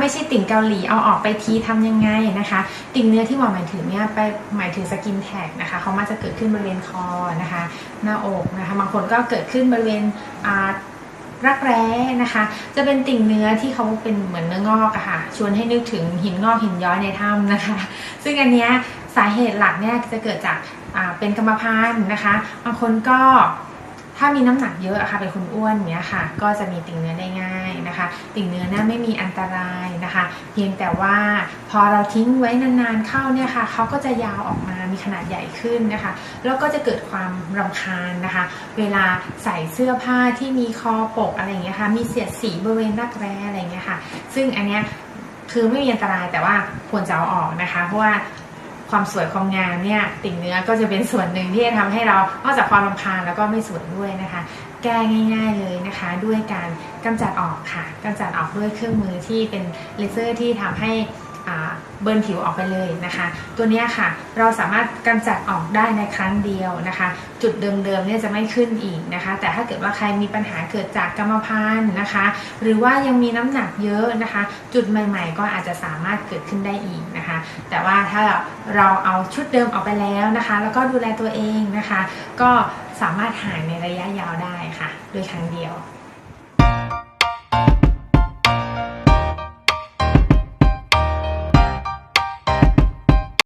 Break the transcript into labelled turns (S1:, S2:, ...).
S1: ไม่ใช่ติ่งเกาหลีเอาออกไปทีทำยังไงนะคะ ติ่งเนื้อที่หมอหมายถึงเนี่ยไปหมายถึงสกินแท็กนะคะเขามักจะเกิดขึ้นบริเวณคอนะคะ หน้าอกนะคะบางคนก็เกิดขึ้นบริเวณรักแร้นะคะ จะเป็นติ่งเนื้อที่เขาเป็นเหมือนเนื้องอกอะค่ะ ชวนให้นึกถึงหินงอกหินย้อยในถ้ำนะคะ ซึ่งอันเนี้ยสาเหตุหลักเนี่ยจะเกิดจากเป็นกรรมพันธุ์นะคะ บางคนก็ ถ้ามีน้ำหนักเยอะอะค่ะเป็นคนอ้วนเนี้ยค่ะ ก็จะมีติ่งเนื้อได้ง่ายนะคะ ติ่งเนื้อเนี่ยไม่มีอันตรายนะคะ เพียงแต่ว่าพอเราทิ้งไว้นานๆเข้าเนี่ยค่ะเขาก็จะยาวออกมามีขนาดใหญ่ขึ้นนะคะ แล้วก็จะเกิดความรำคาญนะคะ เวลาใส่เสื้อผ้าที่มีคอปกอะไรอย่างเงี้ยค่ะมีเสียดสีบริเวณรักแร้อะไรอย่างเงี้ยค่ะ ซึ่งอันเนี้ยคือไม่มีอันตรายแต่ว่าควรจะเอาออกนะคะ เพราะว่า ความสวยความงามเนี่ยติ่งเนื้อก็จะเป็นส่วนหนึ่งที่จะทำให้เรานอกจากความรำคาญแล้วก็ไม่สวยด้วยนะคะ แก้ง่าย ๆเลยนะคะ ด้วยการกำจัดออกค่ะกำจัดออกด้วยเครื่องมือที่เป็นเลเซอร์ที่ทำให้ เบิร์นผิวออกไปเลยนะคะ ตัวนี้ค่ะเราสามารถกำจัดออกได้ในครั้งเดียวนะคะ จุดเดิมๆเนี่ยจะไม่ขึ้นอีกนะคะ แต่ถ้าเกิดว่าใครมีปัญหาเกิดจากกรรมพันธุ์นะคะ หรือว่ายังมีน้ำหนักเยอะนะคะ จุดใหม่ๆ ก็อาจจะสามารถเกิดขึ้นได้อีกนะคะ แต่ว่าถ้าเราเอาชุดเดิมออกไปแล้วนะคะ แล้วก็ดูแลตัวเองนะคะ ก็สามารถหายในระยะยาวได้ค่ะ โดยครั้งเดียว